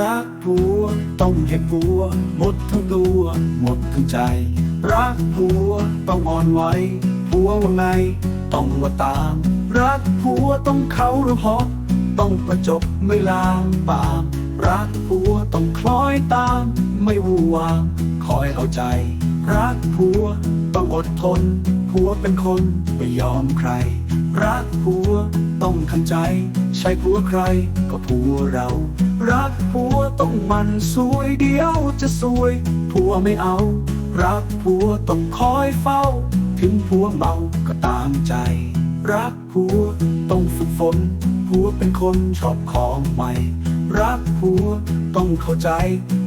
รักผัว ต้องให้ผัว หมดทั้งตัว หมดทั้งใจ รักผัว ต้องอ่อนไหวผัวว่าไง ต้องว่าตาม รักผัวต้องเขาหรือฮอกต้องประจบไม่ลางปาม รักผัวต้องคล้อยตาม ไม่วู่วามคอยเอาใจ รักผัว ต้องอดทนผัวเป็นคนไม่ยอมใคร รักผัว ต้องทำใจ ใช่ผัวใครก็ผัวเรา มันสวยเดียวจะสวยผัวไม่เอา รักผัวต้องคอยเฝ้า ถึงผัวเมาก็ตามใจ รักผัวต้องฝึกฝนผัวเป็นคนชอบของใหม่ รักผัวต้องเข้าใจ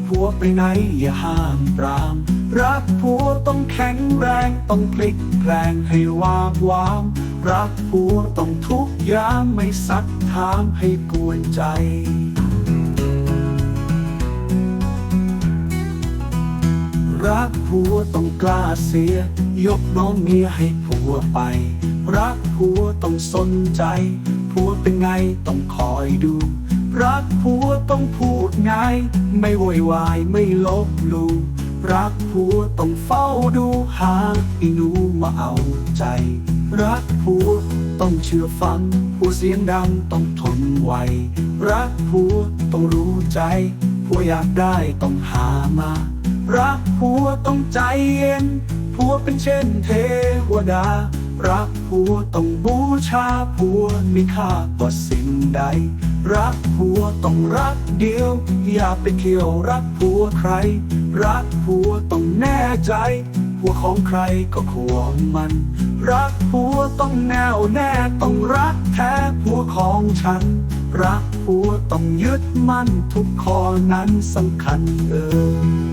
ผัวไปไหนอย่าห้ามปราม รักผัวต้องแข็งแรงต้องพลิกแปลงให้วาบวาม รักผัวต้องทุกยามไม่สักถามให้กวนใจ ผัวต้องกล้าเสีย ยกน้องเมียให้ผัวไป รักผัวต้องสนใจผัวเป็นไงต้องคอยดู รักผัวต้องพูดง่ายไม่โวยวายไม่ลบลูรักผัวต้องเฝ้าดูหาอีหนูมาเอาใจ รักผัวต้องเชื่อฟังผัวเสียงดังต้องทนไหว รักผัวต้องรู้ใจผัวอยากได้ต้องหามา รักผัวต้องใจเย็นผัวเป็นเช่นเทวดา รักผัวต้องบูชาผัวมีค่ากว่าสิ่งใด รักผัวต้องรักเดียว อย่าไปเกี่ยวรักผัวใคร รักผัวต้องแน่ใจผัวของใครก็ของมัน รักผัวต้องแน่วแน่ต้องรักแท้ผัวของฉัน รักผัวต้องยึดมั่นทุกข้อนั้นสำคัญเออ